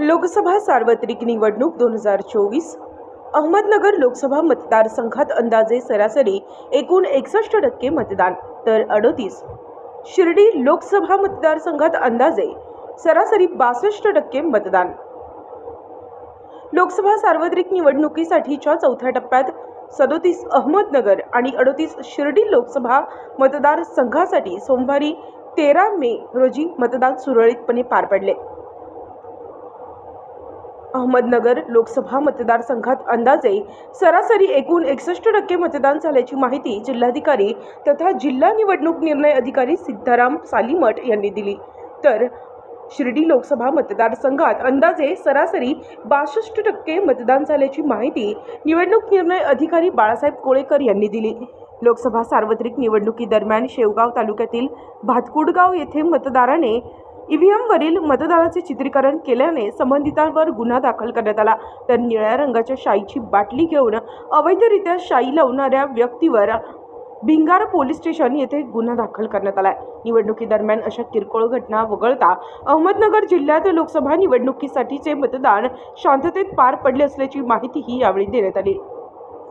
लोकसभा सार्वत्रिक निवडणूक दोन हजार चोवीस. अहमदनगर लोकसभा मतदारसंघात अंदाजे सरासरी एकूण एकसष्ट टक्के मतदान तर अडोतीस. शिर्डी लोकसभा मतदारसंघात अंदाजे सरासरी बासष्ट टक्के मतदान. लोकसभा सार्वत्रिक निवडणुकीसाठीच्या चौथ्या टप्प्यात सदोतीस अहमदनगर आणि अडोतीस शिर्डी लोकसभा मतदारसंघासाठी सोमवारी तेरा मे रोजी मतदान सुरळीतपणे पार पडले. अहमदनगर लोकसभा मतदारसंघात अंदाजे सरासरी एकूण एकसष्ट टक्के मतदान झाल्याची माहिती जिल्हाधिकारी तथा जिल्हा निवडणूक निर्णय अधिकारी सिद्धाराम सालीमठ यांनी दिली. तर शिर्डी लोकसभा मतदारसंघात अंदाजे सरासरी बासष्ट टक्के मतदान झाल्याची माहिती निवडणूक निर्णय अधिकारी बाळासाहेब कोळेकर यांनी दिली. लोकसभा सार्वत्रिक निवडणुकीदरम्यान शेवगाव तालुक्यातील भातकुडगाव येथे मतदाराने ईव्हीएमवरील मतदानाचे चित्रीकरण केल्याने संबंधितांवर गुन्हा दाखल करण्यात आला. तर निळ्या रंगाच्या शाईची बाटली घेऊन अवैधरित्या शाई लावणाऱ्या व्यक्तीवर भिंगार पोलीस स्टेशन येथे गुन्हा दाखल करण्यात आलाय. निवडणुकीदरम्यान अशा किरकोळ घटना वगळता अहमदनगर जिल्ह्यात लोकसभा निवडणुकीसाठीचे मतदान शांततेत पार पडले असल्याची माहितीही यावेळी देण्यात आली.